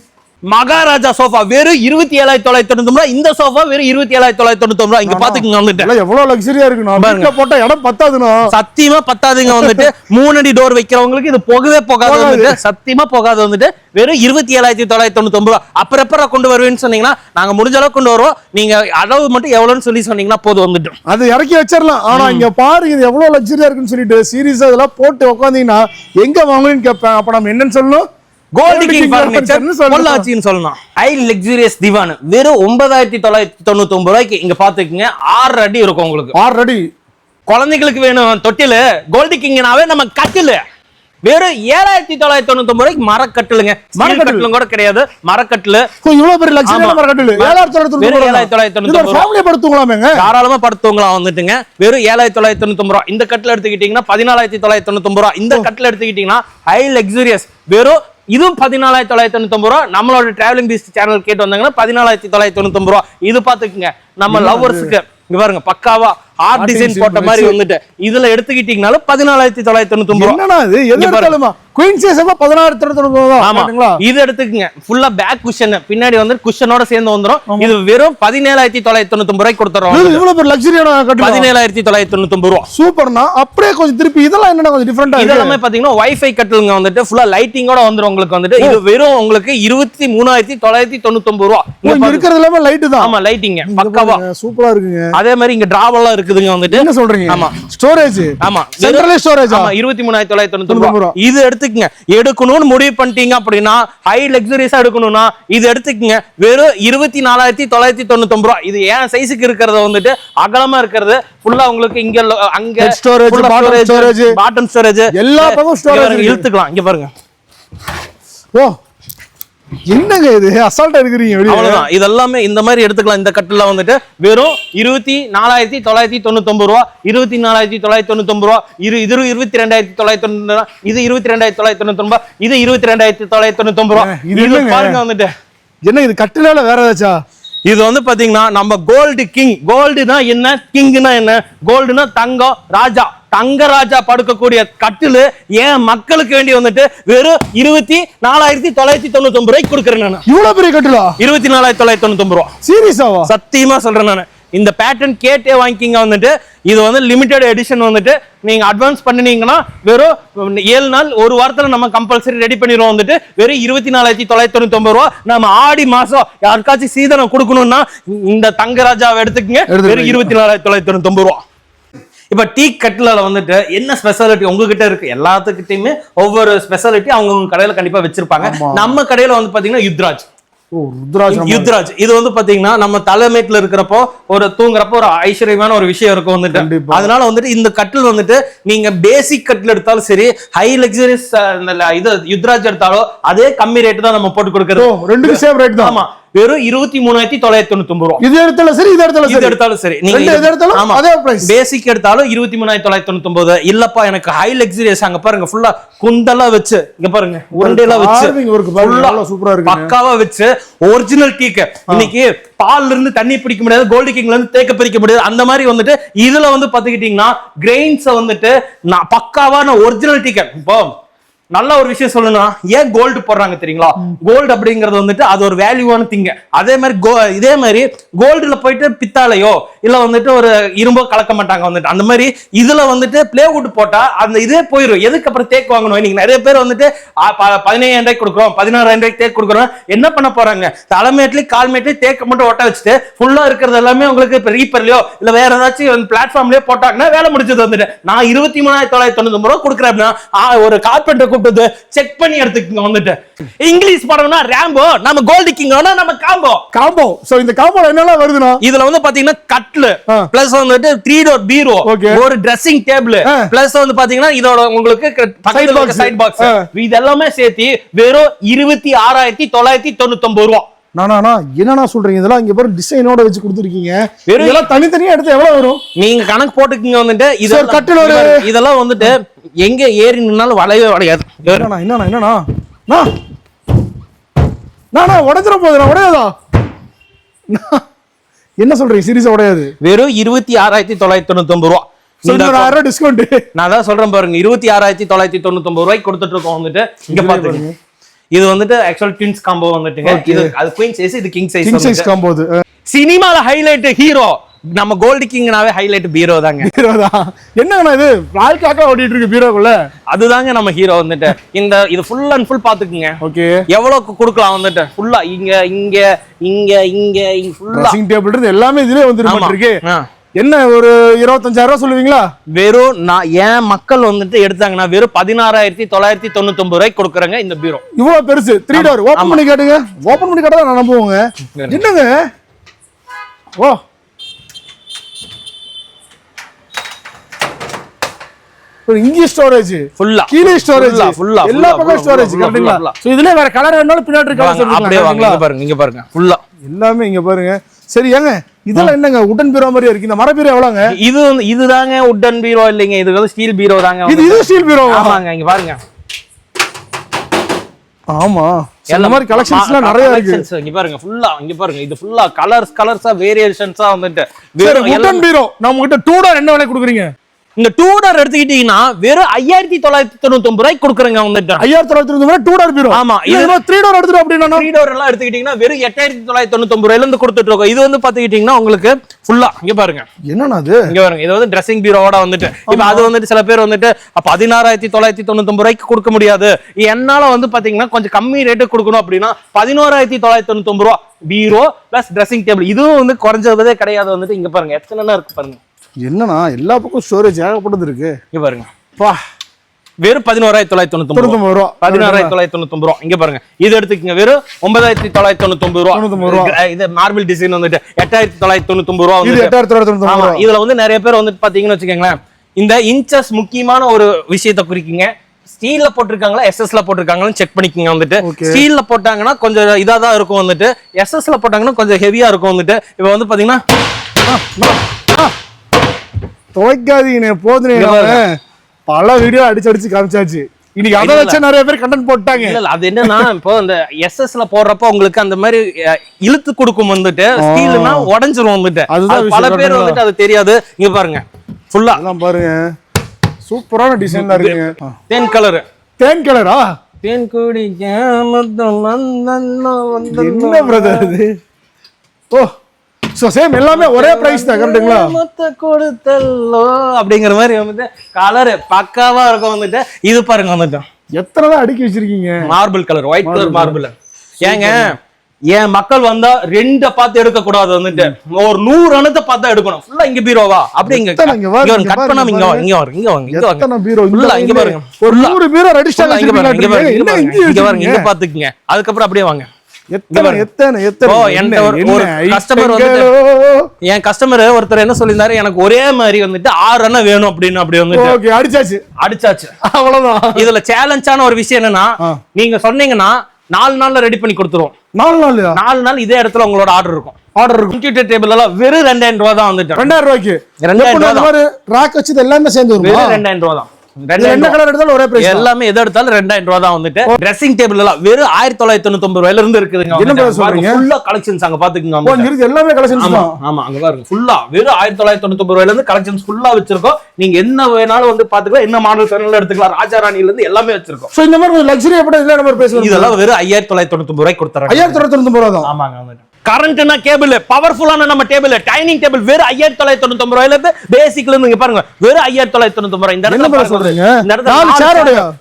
S2: மகாராஜா சோஃபா வெறும் இருபத்தி ஏழாயிரத்தி தொள்ளாயிரத்தி தொண்ணூத்தி ரூபாய் இந்த சோஃபா வெறும் இருபத்தி ஏழாயிரத்தி தொள்ளாயிரத்தி தொண்ணூத்தி ரூபாய் இங்க பாத்துக்கங்க வந்துட்டு.
S1: எவ்வளவு லக்ஸரியா. வீட்டுல போட்டா இடம் பத்தாதுண்ணா.
S2: சத்தியமா பத்தாதுங்க வந்துட்டு. மூணு அடி டோர் வைக்கிறவங்களுக்கு இது போகவே போகாது. வந்துட்டு. சத்தியமா போகாது வந்துட்டு. வெறும் இருபத்தி ஏழாயிரத்தி தொள்ளாயிரத்தி தொண்ணூத்தி ரூபா. அப்புறம் எப்பறம் கொண்டு வருவேன்னு சொன்னீங்கன்னா நாங்க முடிஞ்ச அளவுக்கு கொண்டு வருவோம். நீங்க அளவு மட்டும் எவ்வளவுன்னு சொல்லி சொன்னீங்கன்னா போதும் வந்துட்டு.
S1: அது இறக்கி வச்சிடலாம். ஆனா இங்க பாருங்க இது எவ்வளவு லக்ஸரியா இருக்குன்னு சொல்லிட்டு சீரியஸா இதெல்லாம் போட்டு உட்காந்தீங்கன்னா எங்க வாங்கணும்னு கேட்பேன். அப்ப நம்ம என்னன்னு சொல்லணும்?
S2: Gold king furniture. பொள்ளாச்சின்னு luxurious divan வெறும் ஒன்பதாயிரத்தி தொள்ளாயிரத்தி தொண்ணூத்தி ஒன்பது ரூபாய்க்கு இங்க பாத்துக்கங்க ஆறு அடி இருக்கும் உங்களுக்கு. குழந்தைங்களுக்கு வேணும் தொட்டிலு. கோல்டு கிங்னாவே நம்ம கட்டிலு. வெறும் ஏழாயிரத்தி தொள்ளாயிரத்தி தொண்ணூத்தி ரூபாய்க்கு மரக்கட்டிலுங்க.
S1: மரக்கட்டிலு.
S2: மரக்கட்டிலும் கூட கிடையாது. மரக்கட்டிலு.
S1: இவ்வளவு பெரிய. மரக்கட்டில். ஏழாயிரத்தி தொள்ளாயிரத்தி
S2: தொண்ணூத்தி
S1: படுத்துங்களாமேங்க
S2: தாராளமா படுத்துவங்களாம் வந்துட்டுங்க. வெறும் ஏழாயிரத்தி தொள்ளாயிரத்தி தொண்ணூத்தி ரூபா. இந்த கட்டில் எடுத்துக்கிட்டீங்கன்னா பதினாலாயிரத்தி தொள்ளாயிரத்தி தொண்ணூத்தி ரூபா. இந்த கட்டில் எடுத்துக்கிட்டீங்கன்னா ஹை லக்ஸூரியஸ் வெறும் இதுவும் பதினாலாயிரத்தி தொள்ளாயிரத்தி தொண்ணூத்தி ரூபா. நம்மளோட டிராவலிங் பீஸ்ட் சேனல் கேட்டு வந்தாங்கன்னா பதினாலாயிரத்தி தொள்ளாயிரத்தி தொண்ணூத்தி ரூபா. இது பாத்துக்குங்க நம்ம லவ்வர்ஸுக்கு இங்க பாருங்க பக்காவா ஆர்ட் டிசைன் போட்ட மாதிரி. வந்துட்டு இதுல எடுத்துக்கிட்டீங்கனாலும் பதினாலாயிரத்தி தொள்ளாயிரத்தி தொண்ணூத்தி ரூபா.
S1: குயின் ஆமாங்களா
S2: இது எடுத்துக்கங்க. ஃபுல்லா பேக் குஷன் பின்னாடி வந்து குஷனோட சேர்ந்து வந்துரும். இது வெறும் பதினேழாயிரத்தி தொள்ளாயிரத்தி தொண்ணூத்தி ரூபாய்க்கு கொடுத்துறோம்
S1: இவ்வளவு லக்ஸரியான
S2: பதினேழாயிரத்தி தொள்ளாயிரத்தி தொண்ணூத்தி ரூபா.
S1: சூப்பர்னா அப்படியே கொஞ்சம் திருப்பி இதெல்லாம் என்னன்னா கொஞ்சம் டிஃபரெண்டா
S2: இதெல்லாமே பாத்தீங்கன்னா வைஃபை கட்டலுங்க வந்துட்டு ஃபுல்லா லைட்டிங்கோட வந்துரும் உங்களுக்கு வந்துட்டு. இது வெறும் உங்களுக்கு இருபத்தி மூணாயிரத்தி தொள்ளாயிரத்தி தொண்ணூத்தி ரூபா. இங்க
S1: இங்க
S2: பாருங்க.
S1: இருக்கிறது எல்லாமே லைட் தான்.
S2: ஆமா லைட்டிங்க பக்காவா.
S1: சூப்பரா இருக்குங்க.
S2: அதே மாதிரி இங்க டிராவெல்லாம் இருக்குதுங்க வந்துட்டு.
S1: என்ன சொல்றீங்க?
S2: ஆமா.
S1: ஸ்டோரேஜ்
S2: ஆமா.
S1: சென்ட்ரல் ஸ்டோரேஜ்
S2: ஆமா இருபத்தி மூணாயிரத்தி தொள்ளாயிரத்தி தொண்ணூத்தி ரூபா. இது எடுத்துக்கங்க. எடுக்கணும்னு முடிவு பண்ணிட்டீங்க அப்படின்னா ஹை லக்ஸுரியஸா எடுக்கணும்னா இது எடுத்துக்கங்க. வெறும் இருபத்தி நாலாயிரத்தி தொள்ளாயிரத்தி தொண்ணூத்தி ரூபா இது ஏன் சைஸுக்கு இருக்கிறத வந்துட்டு அகலமா இருக்கிறது. ஃபுல்லா உங்களுக்கு இங்க அங்க
S1: storage.
S2: பாட்டம் ஸ்டோரேஜ்
S1: எல்லா storage இருக்கு.
S2: இழுத்துக்கலாம். இங்க பாருங்க.
S1: ஓ என்னங்க இது? அசால்ட்டா இருக்கிறீங்க
S2: அவ்வளவுதான். இதெல்லாமே இந்த மாதிரி எடுத்துக்கலாம். இந்த கட்டில வந்துட்டு வெறும் இருபத்தி நாலாயிரத்தி தொள்ளாயிரத்தி தொண்ணூத்தி ரூபா. இருபத்தி நாலாயிரத்தி தொள்ளாயிரத்தி தொண்ணூத்தி ரூபா. இரு இது இருபத்தி ரெண்டாயிரத்தி தொள்ளாயிரத்தி தொண்ணூறு ரூபா. இது இருபத்தி ரெண்டாயிரத்தி தொள்ளாயிரத்தி தொண்ணூத்தி இது இருபத்தி ரெண்டாயிரத்தி தொள்ளாயிரத்தி தொண்ணூத்தி ரூபா.
S1: இது
S2: இது? பாருங்க வந்துட்டு.
S1: என்ன இது கட்டிலால வேற ஏதாச்சா?
S2: இது வந்து பாத்தீங்கன்னா நம்ம கோல்டு கிங் கோல்டுனா என்ன? கிங்னா என்ன? கோல்டுனா தங்கம் ராஜா. தங்க ராஜா படுக்கக்கூடிய கட்டிலு ஏன் மக்களுக்கு வேண்டி வந்துட்டு வெறும் இருபத்தி நாலாயிரத்தி தொள்ளாயிரத்தி தொண்ணூத்தி ஒன்பது ரூபாய்க்கு கொடுக்குறேன் நான்.
S1: இவ்வளவு பெரிய கட்டிலா?
S2: இருபத்தி நாலாயிரத்தி தொள்ளாயிரத்தி தொண்ணூத்தி ஒன்பது ரூபா.
S1: சீரியஸாவா?
S2: சத்தியமா சொல்றேன் நான். இந்த பேட்டர்ன் கேட்டே வாங்கிக்கிங்க வந்துட்டு இது வந்து லிமிடெட் எடிஷன் வந்துட்டு நீங்க அட்வான்ஸ் பண்ணினீங்கன்னா வெறும் ஏழு நாள் ஒரு வாரத்துல நம்ம கம்பல்சரி ரெடி பண்ணிடுவோம் வந்துட்டு வெறும் இருபத்தி நாலாயிரத்தி தொள்ளாயிரத்தி தொண்ணூத்தி ஒன்பது ரூபா நம்ம ஆடி மாசம் யாருக்காச்சும் சீதனம் கொடுக்கணும்னா இந்த தங்கராஜாவை எடுத்துக்கங்க.
S1: எடுத்துக்கங்க.
S2: வெறும் இருபத்தி நாலாயிரத்தி தொள்ளாயிரத்தி தொண்ணூத்தி ஒன்பது ரூபா. இப்ப டீ கட்ல வந்துட்டு என்ன ஸ்பெஷாலிட்டி உங்ககிட்ட இருக்கு? எல்லாத்துக்கிட்டயுமே ஒவ்வொரு ஸ்பெஷாலிட்டி அவங்க கடையில கண்டிப்பா வச்சிருப்பாங்க. நம்ம கடையில வந்து பாத்தீங்கன்னா யுத்ராஜ். யுத்ராஜ். இது வந்து பாத்தீங்கன்னா நம்ம தலைமேட்ல இருக்கிறப்போ ஒரு தூங்குறப்போ ஒரு ஐஸ்வர்யமான ஒரு விஷயம் இருக்கும் வந்துட்டு. அதனால வந்துட்டு இந்த கட்டில் வந்துட்டு நீங்க பேசிக் கட்டில் எடுத்தாலும் சரி ஹை லக்ஸரிஸ் இது யுத்ராஜ் எடுத்தாலும் அதே கம்மி ரேட் தான் நம்ம போட்டு
S1: ஓ
S2: கொடுக்கறது
S1: ரெண்டுக்கும் சேம் ரேட் தான்.
S2: ஆமா. வெறும் இருபத்தி மூணாயிரத்தி தொள்ளாயிரத்தி தொண்ணூத்தி ரூபா.
S1: இது எடுத்தாலும் சரி இது எடுத்தாலும் சரி.
S2: எடுத்தாலும் சரி.
S1: எது எடுத்தாலும் அதே price.
S2: பேசிக் எடுத்தாலும் இருபத்தி மூணாயிரத்தி தொள்ளாயிரத்தி தொண்ணூத்தி இல்லப்பா எனக்கு ஹை லக்ஸரியஸ் அங்க பாருங்க ஃபுல்லா குந்தெல்லாம் வச்சு. இங்க பாருங்க உருண்டையெல்லாம் வச்சு.
S1: எவ்வளவு சூப்பரா இருக்குங்க.
S2: பக்காவா வச்சு ஒரிஜினல் டீக்கு இன்னைக்கு பால்ல இருந்து தண்ணி பிடிக்க முடியாது கோல்டு கிங்ல இருந்து தேக்க பிரிக்க முடியாது. அந்த மாதிரி வந்துட்டு இதுல வந்து பாத்துக்கிட்டீங்கன்னா கிரெயின்ஸ வந்துட்டு நான் பக்காவான ஒரிஜினல் டீக்க இப்போ நல்ல ஒரு விஷயம் சொல்லணும்னா ஏன் கோல்டு போடுறாங்க தெரியுங்களா? கோல்டு அப்படிங்கிறது வந்துட்டு அது ஒரு வேல்யூவான திங்க அதே மாதிரி கோ இதே மாதிரி கோல்டுல போயிட்டு பித்தாளையோ இல்ல வந்துட்டு ஒரு இரும்போ கலக்க மாட்டாங்க வந்துட்டு. அந்த மாதிரி இதுல வந்துட்டு பிளேவுட் போட்டா அந்த இதே போயிடும் எதுக்கு அப்புறம் தேக்கு வாங்கணும்? இன்னைக்கு நிறைய பேர் வந்துட்டு பதினையாயிரம் ரூபாய்க்கு கொடுக்குறோம் பதினாறாயிரம் ரூபாய்க்கு தேக்கு கொடுக்குறோம். என்ன பண்ண போறாங்க? தலைமேட்லயும் கால்மேட்லயும் தேக்க மட்டும் ஒட்ட வச்சுட்டு ஃபுல்லா இருக்கிறது எல்லாமே உங்களுக்கு இப்ப ரீப்பர்லயோ இல்ல வேற ஏதாச்சும் பிளாட்ஃபார்ம்லயோ போட்டாங்கன்னா வேலை முடிஞ்சது வந்துட்டு. நான் இருபத்தி மூணாயிரத்தி தொள்ளாயிரத்தி தொண்ணூத்தி ரூபா கொடுக்குறேன் அப்படின்னா ஒரு கார்பெண்டர் கூப்பிட்டு செக் பண்ணி எடுத்துக்கங்க வந்துட்டு இங்கிலீஷ் படம்னா ரேம்போ நம்ம கோல்டு கிங் நம்ம காம்போ
S1: காம்போ சோ இந்த காம்போல என்னெல்லாம் வருதுண்ணா
S2: இதுல வந்து பாத்தீங்கன்னா கட்லு. பிளஸ் வந்துட்டு த்ரீ டோர் பீரோ. ஒரு ட்ரெஸ்ஸிங் டேபிள். பிளஸ் வந்து பாத்தீங்கன்னா இதோட உங்களுக்கு பக்கத்துல
S1: box.
S2: Side box. இது எல்லாமே சேர்த்து வெறும் இருபத்தி ஆறாயிரத்தி தொள்ளாயிரத்தி தொண்ணூத்தி ஒன்பது ரூபா
S1: நானா என்னண்ணா சொல்றீங்க இதெல்லாம் இங்க பாரு டிசைனோட வச்சு கொடுத்துருக்கீங்க இதெல்லாம் தனித்தனியா எடுத்து எவ்வளவு வரும்
S2: நீங்க கணக்கு போட்டுக்கீங்க வந்துட்டு இதெல்லாம்
S1: கட்டில்
S2: இதெல்லாம் வந்துட்டு எங்க ஏறி நின்னாலும் வளையவே வளையாது.
S1: என்னண்ணா என்னண்ணா என்னண்ணா. நானா உடைஞ்சிட போகுதுண்ணா உடையாதா? என்ன சொல்றீங்க? சீரியஸா உடையாது.
S2: வெறும் இருபத்தி ஆறாயிரத்தி தொள்ளாயிரத்தி தொண்ணூத்தி ரூபா.
S1: ஆயிரம் டிஸ்கவுண்ட்
S2: நான் தான் சொல்றேன் பாருங்க இருபத்தி ஆறாயிரத்தி தொள்ளாயிரத்தி தொண்ணூத்தி ரூபாய்க்கு கொடுத்துட்டு இருக்கோம் வந்துட்டு. இங்க இது வந்துட்டு ஆக்சுவல் ட்வின்ஸ் காம்போ வந்துட்டுங்க. இது அது குயின் சைஸ் இது கிங்
S1: கிங் சைஸ்
S2: சைஸ்
S1: காம்போது
S2: சினிமால ஹைலைட் ஹீரோ நம்ம கோல்டு கிங்னாவே ஹைலைட் பீரோ தாங்க.
S1: பீரோ தான். என்னங்கண்ணா இது? கிளாக்கா ஓடிட்டு இருக்கு பீரோக்குள்ள
S2: அதுதாங்க நம்ம ஹீரோ வந்துட்டு. இந்த இது ஃபுல் அண்ட் ஃபுல் பாத்துக்குங்க
S1: ஓகே.
S2: எவ்வளவுக்கு கொடுக்கலாம் வந்துட்டு. ஃபுல்லா இங்க இங்க இங்க இங்க இங்க ஃபுல்லா
S1: ட்ரெஸ்ஸிங் டேபிள் இருந்து எல்லாமே இதுலயே வந்துட்டு இருக்கு என்ன ஒரு இருபத்தஞ்சாயிரம் ரூபாய் சொல்லுவீங்களா?
S2: வெறும் நான் என் மக்கள் வந்துட்டு எடுத்தாங்கன்னா வெறும் பதினாறாயிரத்தி தொள்ளாயிரத்தி தொண்ணூத்தி ஒன்பது ரூபாய்க்கு கொடுக்குறாங்க இந்த பீரோ
S1: இவ்வளவு பெருசு. த்ரீ டோர் ஓபன் பண்ணி கேட்டுங்க. ஓபன் பண்ணி கேட்டா நான் நம்புவோங்க. என்னங்க? ஓ. இங்கே ஸ்டோரேஜ்
S2: ஃபுல்லா
S1: கீழே ஸ்டோரேஜ்
S2: full-ஆ,
S1: எல்லா பக்கம் ஸ்டோரேஜ் கரெக்ட்டுங்களா. சோ இதுல வேற கலர் வேணாலும் பின்னாடி கலர்
S2: அப்படியே வாங்க பாருங்க இங்க பாருங்க. ஃபுல்லா
S1: எல்லாமே இங்க பாருங்க. சரி ஏங்க உடன் பீரோ மாதிரியே இருக்கு? இந்த மர பீரோ எவ்வளவுங்க
S2: இது இதுதாங்க உட்டன் பீரோ இல்லைங்க இது வந்து ஸ்டீல் பீரோ தாங்க
S1: இது இது ஸ்டீல் பீரோ
S2: ஆமாங்க இங்க பாருங்க.
S1: ஆமா. இந்த மாதிரி கலெக்ஷன்ஸ்லாம் நிறைய இருக்கு.
S2: இங்க பாருங்க ஃபுல்லா இங்க பாருங்க இது ஃபுல்லா கலர்ஸ் கலர்ஸா வேரியேஷன்ஸா வந்துட்டு.
S1: உடன் பீரோ நம்ம கிட்ட என்ன விலை கொடுக்குறீங்க?
S2: இந்த டூ டோர் எடுத்துக்கிட்டீங்கன்னா வெறும் ஐயாயிரத்தி தொள்ளாயிரத்தி தொண்ணூத்தி ஒன்பது ரூபாய்க்கு கொடுக்குறேங்க வந்துட்டு
S1: ஐயாயிரத்தி தொள்ளாயிரத்தி தொண்ணூறு டூ டோர் பீரோ.
S2: ஆமா,
S1: இது த்ரீ டோர் எடுத்துட்டு அப்படின்னா
S2: த்ரீ டோர் எல்லாம் எடுத்துக்கிட்டீங்கன்னா வெறும் எட்டாயிரத்தி தொள்ளாயிரத்தி தொண்ணூத்தி ஒன்பது ரூபாயில இருந்து கொடுத்துட்டு இருக்கோம். இது வந்து பாத்துக்கிட்டீங்கன்னா உங்களுக்கு ஃபுல்லா இங்க பாருங்க.
S1: என்னண்ணா அது?
S2: இங்க பாருங்க. இது வந்து ட்ரெஸ்ஸிங் பீரோவோட வந்துட்டு. இப்ப அது வந்துட்டு சில பேர் வந்துட்டு பதினாறாயிரத்தி தொள்ளாயிரத்தி தொண்ணூத்தி ரூபாய்க்கு கொடுக்க முடியாது. என்னால வந்து பாத்தீங்கன்னா கொஞ்சம் கம்மி ரேட்டு கொடுக்கணும் அப்படின்னா பதினோராயிரத்தி தொள்ளாயிரத்தி தொண்ணூத்தி ரூபா பீரோ பிளஸ் ட்ரெஸ்ஸிங் டேபிள் இதுவும் வந்து குறைஞ்சதே கிடையாது வந்துட்டு இங்க பாருங்க. எத்தனை இருக்கு பாருங்க.
S1: என்னண்ணா எல்லா பக்கம் ஸ்டோரேஜ் ஏகப்பட்டது இருக்கு.
S2: இங்க பாருங்க.
S1: பா
S2: வெறும் பதினோராயிரத்தி தொள்ளாயிரத்தி தொண்ணூத்தி
S1: ரூபா.
S2: பதினாறாயிரத்தி தொள்ளாயிரத்தி தொண்ணூத்தி ரூபா. இங்க பாருங்க. இது எடுத்துக்கங்க. வெறும் ஒன்பதாயிரத்தி தொள்ளாயிரத்தி தொண்ணூத்தி ரூபா.
S1: ரூபா.
S2: இது- மார்பிள் டிசைன் வந்துட்டு எட்டாயிரத்தி தொள்ளாயிரத்தி தொண்ணூத்தி ரூபா வந்துட்டு
S1: எட்டாயிரத்தி தொள்ளாயிரத்தி
S2: இதுல வந்து நிறைய பேர் வந்துட்டு பாத்தீங்கன்னு வச்சுக்கோங்களேன். இந்த இன்ச்சஸ் முக்கியமான ஒரு விஷயத்தை குறிக்குங்க. ஸ்டீல்ல போட்டிருக்காங்களா? எஸ்எஸ்ல போட்டிருக்காங்களான்னு செக் பண்ணிக்கங்க வந்துட்டு. ஸ்டீல்ல போட்டாங்கன்னா கொஞ்சம் இதா தான் இருக்கும் வந்துட்டு. எஸ்எஸ்ல போட்டாங்கன்னா கொஞ்சம் ஹெவியா இருக்கும் வந்துட்டு. இப்போ வந்து பாத்தீங்கன்னா
S1: துவைக்காதீங்க போதுனே. பல வீடியோ அடிச்சு அடிச்சு காமிச்சாச்சு. இன்னைக்கு அதை. வச்சு நிறைய பேர் கண்டென்ட் போட்டாங்க.
S2: இல்ல அது என்னன்னா இப்போ இந்த எஸ்எஸ்ல போடுறப்ப உங்களுக்கு அந்த மாதிரி இழுத்து கொடுக்கும் வந்துட்டு ஸ்டீல்னா உடஞ்சிரும் வந்துட்டு.
S1: அதுதான்
S2: அது பல
S1: விஷயம்
S2: பேர்? வந்துட்டு அது தெரியாது. இங்க பாருங்க. ஃபுல்லா
S1: அதெல்லாம் பாருங்க. சூப்பரான டிசைன் இருக்குங்க.
S2: தேன் கலர்
S1: தேன் கலரா
S2: தேன் வந்தன்னோ.
S1: என்ன பிரதர் இது ஓ. சோ சேம் எல்லாமே ஒரே பிரைஸ் தான் கரெக்ட்டுங்களா
S2: மொத்த கொடுத்தல்லோ அப்படிங்கிற மாதிரி வந்துட்டு கலர் பக்காவா இருக்கும் வந்துட்டு. இது பாருங்க வந்துட்டு.
S1: எத்தனை தான் அடுக்கி வச்சிருக்கீங்க?
S2: Marble colour white colour marble ஏங்க என் மக்கள் வந்தா ரெண்ட பார்த்து எடுக்க கூடாது வந்துட்டு. ஒரு நூறு அணத்தை பார்த்தா எடுக்கணும். ஃபுல்லா இங்க பீரோவா அப்படி இங்க கட் பண்ணாம இங்க வாங்க. இங்க வாங்க இங்க வாங்க இங்க வாங்க
S1: பீரோ
S2: ஆ, இங்க பாருங்க.
S1: ஒரு நூறு பீரோ ரெடிஸ்டா
S2: Full ஆ, இங்க பாருங்க இங்க பாருங்க இங்க பாருங்க
S1: இங்க
S2: பாத்துக்கங்க. அதுக்கப்புறம் அப்படியே வாங்க.
S1: எத்தனை. எத்தனை எத்தனை
S2: ஒரு-
S1: ஐட்டங்களோ?
S2: என் கஸ்டமர் ஒருத்தர் என்ன சொல்லியிருந்தாரு? எனக்கு ஒரே மாதிரி வந்துட்டு ஆறு அண்ணன் வேணும் அப்படின்னு அப்படி
S1: ஓகே அடிச்சாச்சு.
S2: அடிச்சாச்சு.
S1: அவ்வளவுதான்.
S2: இதுல சேலஞ்சான ஒரு விஷயம் என்னன்னா. நீங்க சொன்னீங்கன்னா நாலு நாள்ல ரெடி பண்ணி கொடுத்துருவோம்
S1: நாலு நாள்
S2: நாலு நாள் இதே இடத்துல உங்களோட ஆர்டர் இருக்கும்.
S1: ஆர்டர் இருக்கும்.
S2: கம்ப்யூட்டர் டேபிள் எல்லாம் வெறும் ரெண்டாயிரம் ரூபா தான் வந்துட்டு.
S1: ரெண்டாயிரம் ரூபாய்க்கு.
S2: ரெண்டாயிரம்
S1: எப்படி
S2: ரூபா
S1: அந்த மாதிரி ராக் வச்சது எல்லாமே சேர்ந்து
S2: வெறும் ரெண்டாயிரம் ரூபா தான்
S1: என்ன. கலர் எடுத்தாலும் ஒரே பிரைஸ்
S2: எல்லாமே எது எடுத்தாலும் ரெண்டாயிரம் ரூபா தான் வந்துட்டு. ட்ரெஸ்ஸிங் டேபிள் எல்லாம் வெறும் ஆயிரத்தி தொள்ளாயிரத்தி தொண்ணூத்தி ரூபாயில இருந்து இருக்குதுங்க
S1: என்ன brother சொல்றீங்க?
S2: ஃபுல்லா கலெக்ஷன்ஸ் அங்க பாத்துக்கோங்க
S1: எல்லாமே கலெக்ஷன்ஸ்
S2: ஆமா அங்க பாருங்க. ஃபுல்லா வெறும் ஆயிரத்தி தொள்ளாயிரத்தி தொண்ணூத்தி ரூபாயில இருந்து கலெக்ஷன்ஸ் ஃபுல்லா வச்சிருக்கோம். நீங்க என்ன வேணாலும் வந்து பாத்துக்கலாம். என்ன மாடல் வேணாலும் எடுத்துக்கலாம். ராஜா ராணில இருந்து எல்லாமே வச்சிருக்கோம்.
S1: சோ இந்த மாதிரி லக்ஸரி எப்படி நம்ம பேசுவோம்
S2: இதெல்லாம் வெறும் ஐயாயிரத்தி தொள்ளாயிரத்தி தொண்ணூத்தி ரூபாய்க்கு கொடுத்துறாங்க
S1: ஐயாயிரத்தி தொள்ளாயிரத்தி தொண்ணூத்தி ரூபா தான்.
S2: ஆமாங்க கரண்ட்னா கேபிள் பவர்ஃபுல்லான நம்ம டேபிள் டைனிங் டேபிள் வெறும் ஐயாயிரத்தி தொள்ளாயிரத்தி தொண்ணூத்தி ரூபாயில இருந்து பேசிக்ல இருந்து பாருங்க வெறும் ஐயாயிரத்தி தொள்ளாயிரத்தி தொண்ணூத்தி ரூபாய். இந்த
S1: என்ன
S2: இடத்துல.
S1: சொல்றீங்க?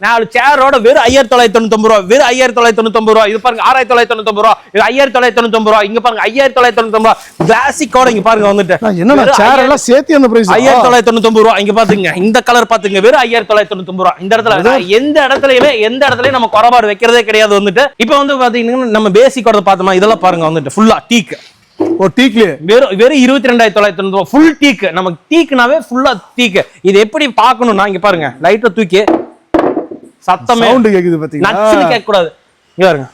S1: நாலு
S2: சேரோட வெறும் ஐயாயிரத்தி தொள்ளாயிரத்தி தொண்ணூத்தி ஒன்பது ரூபா வெறும் ஐயாயிரத்தி தொள்ளாயிரத்தி தொண்ணூத்தி ஒன்பது ரூபா இது பாருங்க ஆறாயிரத்தி தொள்ளாயிரத்தி தொண்ணூத்தி ஒன்பது ரூபா இது ஐயாயிரத்தி தொள்ளாயிரத்தி தொண்ணூத்தி ஒன்பது ரூபா இங்க பாருங்க ஐயாயிரத்தி தொள்ளாயிரத்தி தொண்ணூத்தி ஒன்பது ரூபா கிளாசிக்கோட இங்க பாருங்க வந்துட்டு. வெறும்
S1: சேர் எல்லாம் சேர்த்து அந்த பிரைஸ்
S2: ஐயாயிரத்தி தொள்ளாயிரத்தி தொண்ணூத்தி ஒன்பது ரூபா இங்க பாத்துங்க இந்த கலர் பாத்துங்க வெறும் ஐயாயிரத்தி தொள்ளாயிரத்தி தொண்ணூத்தி ஒன்பது ரூபா இந்த இடத்துல எந்த இடத்துலயுமே எந்த இடத்துலயும் நம்ம குறைபாடு வைக்கிறதே கிடையாது வந்துட்டு. இப்போ வந்து பாத்தீங்கன்னா நம்ம பேசிக்கோட பார்த்தோமா இதெல்லாம் பாருங்க வந்துட்டு ஃபுல்லா டீக்
S1: ஓ டீக்லயே
S2: வெறும் வெறும் இருபத்தி ரெண்டாயிரத்தி தொள்ளாயிரத்தி தொண்ணூறு ஃபுல் டீக் நமக்கு டீக்னாவே ஃபுல்லா டீக் இது எப்படி பார்க்கணும்னா இங்க பாருங்க லைட்டை தூக்கி சத்தமே
S1: சவுண்ட் கேக்குது பாத்தீங்களா?
S2: நச்சுன்னு கேட்க கூடாது இங்க பாருங்க.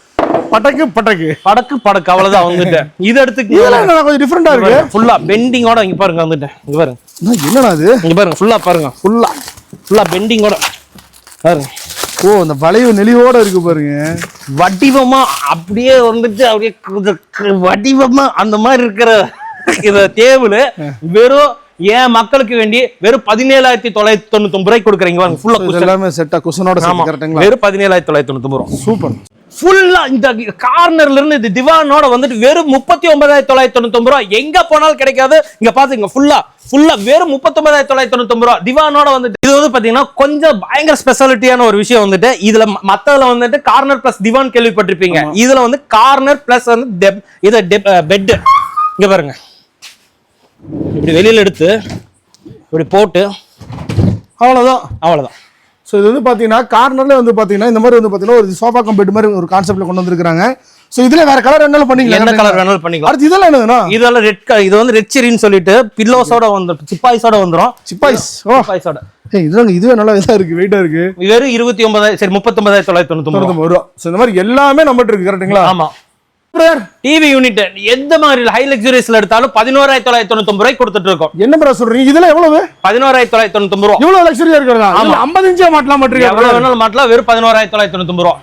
S1: பட்டக்கு பட்டக்கு
S2: படக்கு படக்கு அவ்வளவுதான் வந்துட்டு இது எடுத்துக்கு
S1: இதெல்லாம் கொஞ்சம் டிஃபரெண்டா இருக்கு?
S2: ஃபுல்லா பெண்டிங்கோட இங்க பாருங்க வந்துட்டு இங்க பாருங்க.
S1: என்னடா இது?
S2: இங்க பாருங்க ஃபுல்லா பாருங்க. ஃபுல்லா ஃபுல்லா பெண்டிங்கோட பாருங்க.
S1: ஓ அந்த வளைவு நெளிவோட இருக்கு பாருங்க.
S2: வடிவமா அப்படியே வந்துட்டு அப்படியே வடிவமா அந்த மாதிரி இருக்கிற இந்த டேபிள் வெறும் ஏன் மக்களுக்கு வேண்டி வெறும் பதினேழாயிரத்தி தொள்ளாயிரத்தி தொண்ணூத்தி ஒன்பது ரூபாய்க்கு கொடுக்குறீங்க ஃபுல்லா
S1: எல்லாமே செட்டா குஷனோட
S2: வெறும் பதினேழாயிரத்தி தொள்ளாயிரத்தி தொண்ணூத்தி ரூபா.
S1: சூப்பர்.
S2: ஃபுல்லா இந்த கார்னர்ல இருந்து இந்த திவானோட வந்துட்டு வெறும் முப்பத்தி ஒன்பதாயிரத்தி தொள்ளாயிரத்தி தொண்ணூத்தி ரூபா. எங்க போனாலும் கிடைக்காது. இங்க பாத்துங்க ஃபுல்லா ஃபுல்லா வெறும் முப்பத்தி ஒன்பதாயிரத்தி தொள்ளாயிரத்தி தொண்ணூத்தி ரூபா. திவானோட வந்துட்டு வந்து பாத்தீங்கன்னா கொஞ்சம் பயங்கர ஸ்பெஷாலிட்டியான ஒரு விஷயம் வந்துட்டு இதுல ம- மத்ததுல வந்துட்டு கார்னர் பிளஸ் திவான் கேள்விப்பட்டிருப்பீங்க. இதுல வந்து கார்னர் பிளஸ் வந்து இது பெட் இங்க பாருங்க. இப்படி வெளியில எடுத்து இப்படி போட்டு
S1: அவ்வளவுதான்
S2: அவ்வளவுதான்.
S1: ஸோ இது வந்து பார்த்தீங்கன்னா கார்னர்ல வந்து பார்த்தீங்கன்னா இந்த மாதிரி வந்து பார்த்தீங்கன்னா ஒரு சோஃபா கம் பெட் மாதிரி ஒரு கான்செப்ட்ல கொண்டு வந்திருக்காங்க ஸோ இதுல வேற கலர் என்ன பண்ணிக்கலாம்
S2: என்ன கலர் வேணாலும் பண்ணிக்கலாம்
S1: அடுத்து இதெல்லாம் என்னதுன்னா?
S2: இதெல்லாம் ரெட் இது வந்து ரெட் செரின்னு சொல்லிட்டு பில்லோஸோட வந்துடும் சிப்பாய்ஸோட வந்துரும்.
S1: சிப்பாய்ஸ்.
S2: சிப்பாய்ஸோட.
S1: ஏய் இதுதாங்க இதுவே நல்லா இதா இருக்கு வெயிட்டா இருக்கு.
S2: வெறும் இருபத்தி ஒன்பதாயிரம் சரி முப்பத்தி ஒன்பதாயிரத்தி தொள்ளாயிரத்தி தொண்ணூத்தி
S1: ரூபா. ஸோ இந்த மாதிரி எல்லாமே நம்மகிட்ட இருக்கு கரெக்ட்டுங்களா
S2: ஆமா. டிவி யூனிட் எந்த மாதிரி ஹை லக்ஸுரியஸ்ல எடுத்தாலும் பதினோராயிரத்தி தொள்ளாயிரத்தி தொண்ணூத்தி ரூபாய் கொடுத்துட்டு இருக்கோம்
S1: என்ன பிரதர் சொல்றீங்க? இதுல எவ்வளவு?
S2: பதினோராயிரத்தி தொள்ளாயிரத்தி தொண்ணூத்தி ரூபா.
S1: இவ்வளவு லக்ஸரியா இருக்கிறதா ஐம்பது இன்ச்சா மாட்டலாம்
S2: எவ்வளவு
S1: மாட்டிருக்கேன்
S2: வேணாலும் மாட்டலாம் வெறும் பதினோராயிரத்தி தொள்ளாயிரத்தி தொண்ணூத்தி ரூபா.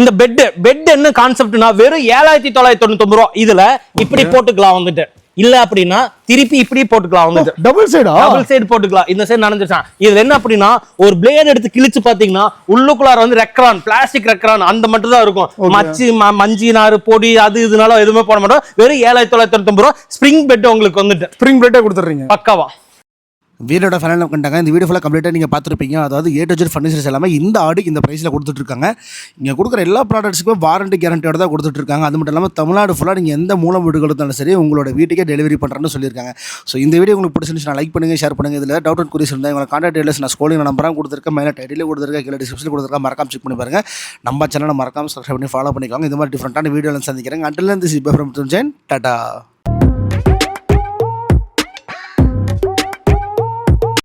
S2: இந்த பெட் பெட் என்ன கான்செப்ட்னா வெறும் ஏழாயிரத்தி தொள்ளாயிரத்தி தொண்ணூத்தி ரூபா இதுல இப்படி போட்டுக்கலாம் வந்துட்டு. இல்ல அப்படின்னா திருப்பி இப்படி போட்டுக்கலாம் வந்துட்டு.
S1: டபுள் சைடா
S2: டபுள் சைடு போட்டுக்கலாம். இந்த சைடு நனைஞ்சிருச்சான். இதுல என்ன அப்படின்னா ஒரு பிளேட் எடுத்து கிழிச்சு பாத்தீங்கன்னா உள்ளுக்குள்ளார வந்து ரெக்ரான் பிளாஸ்டிக் ரெக்ரான் அந்த மட்டும் தான் இருக்கும். மச்சி மஞ்சி நாறு பொடி அது இதனால எதுவுமே போட மாட்டோம். வெறும் ஏழாயிரத்தி தொள்ளாயிரத்தி தொண்ணூத்தி ரூபா ஸ்ப்ரிங் பெட் உங்களுக்கு வந்துட்டு.
S1: ஸ்ப்ரிங் பிளேட்டே கொடுத்துறீங்க
S2: பக்காவா.
S3: வீடியோட ஃபைனல் கண்டாங்க. இந்த வீடியோ ஃபுல்லாக கம்ப்ளீட்டாக நீங்கள் பார்த்துருப்பீங்க. அதாவது ஏ டு ஜெட் ஃபர்னிச்சர்ஸ் எல்லாமே இந்த ஆடுக்கு இந்த ப்ரைஸில் கொடுத்துட்ருக்காங்க. இங்கே கொடுக்குற எல்லா ப்ராடக்ட்ஸுக்குமே வாரண்டி கேரண்டியோட தான் கொடுத்துட்ருக்காங்க. அது மட்டும் இல்லாமல் தமிழ்நாடு ஃபுல்லாக நீங்கள் எந்த மூலம் வீடு கொடுத்தாலும் சரி உங்களோட வீட்டுக்கே டெலிவரி பண்ணுறேன்னு சொல்லியிருக்காங்க. ஸோ இந்த வீடியோ உங்களுக்கு பிடிச்சிருந்துச்சுன்னா லைக் பண்ணுங்கள் ஷேர் பண்ணுங்கள் இதில் டவுட் அண்ட் குறிஸ் இருந்தால் உங்களை கான்டாக்ட் டீடைல்ஸ் நான் ஸ்கோலிங் நம்பராக கொடுத்துருக்கேன். மேலே டைட்டிலே கொடுத்துருக்கேன். கீழே டிஸ்கிரிப்ஷன் கொடுத்துருக்கேன். மறக்காம செக் பண்ணி பாருங்கள் நம்ம சேனலை மறக்காம சப்ஸ்கிரைப் பண்ணி ஃபாலோ பண்ணிக்கோங்க. இந்த மாதிரி டிஃப்ரெண்ட்டான வீடியோவில் சந்திக்கிறேன். அண்டில் இருந்து சி ஃப்ரம் டாட்டா